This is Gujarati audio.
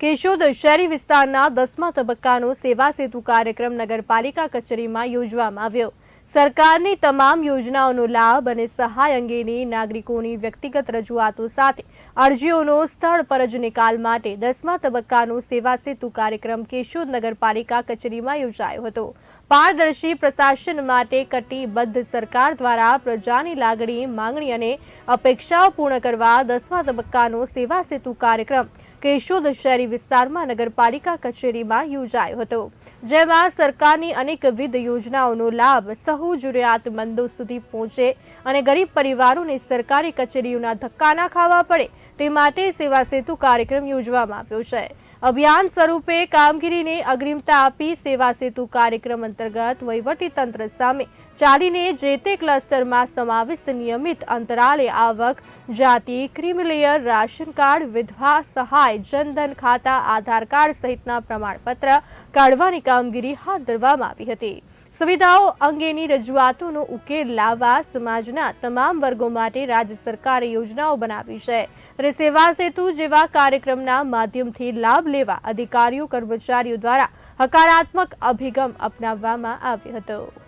કેશોદ શહેરી વિસ્તારના દસમા તબક્કાનો સેવા સેતુ કાર્યક્રમ નગરપાલિકા કચેરીમાં યોજવામાં આવ્યો. સરકારની તમામ યોજનાઓનો લાભ અને સહાય અંગેની નાગરિકોની વ્યક્તિગત રજૂઆતો સાથે અરજીઓનો સ્થળ પર જ નિકાલ માટે દસમા તબક્કાનો સેવા સેતુ કાર્યક્રમ કેશોદ નગરપાલિકા કચેરીમાં યોજાયો હતો. પારદર્શી પ્રશાસન માટે કટિબદ્ધ સરકાર દ્વારા પ્રજાની લાગણી, માંગણી અને અપેક્ષાઓ પૂર્ણ કરવા દસમા તબક્કાનો સેવા સેતુ કાર્યક્રમ કેશોદ શહેરી વિસ્તારમાં નગરપાલિકા કચેરીમાં યોજાયો હતો, જેમાં સરકારની અનેકવિધ યોજનાઓનો લાભ સહુ જરૂરિયાતમંદો સુધી પહોંચે અને ગરીબ પરિવારોને સરકારી કચેરીઓના ધક્કા ના ખાવા પડે તે માટે સેવા સેતુ કાર્યક્રમ યોજવામાં આવ્યો છે. અભિયાન સ્વરૂપે કામગીરીને અગ્રિમતા આપી સેવા સેતુ કાર્યક્રમ અંતર્ગત વહીવટી તંત્ર સામે ચાલીને જે તે ક્લસ્ટરમાં સમાવિષ્ટ નિયમિત અંતરાલે આવક, જાતિ ક્રિમિલેયર રાશન કાર્ડ, વિધવા સહાય, જનધન ખાતા, આધાર કાર્ડ સહિતના પ્રમાણપત્ર કાઢવાની કામગીરી હાથ ધરવામાં આવી હતી. સુવિધાઓ અંગેની રજૂઆતોનો ઉકેલ લાવવા સમાજના તમામ વર્ગો માટે રાજ્ય સરકારે યોજનાઓ બનાવી છે. ત્યારે સેવા સેતુ જેવા કાર્યક્રમના માધ્યમથી લાભ લેવા અધિકારીઓ, કર્મચારીઓ દ્વારા હકારાત્મક અભિગમ અપનાવવામાં આવ્યો હતો.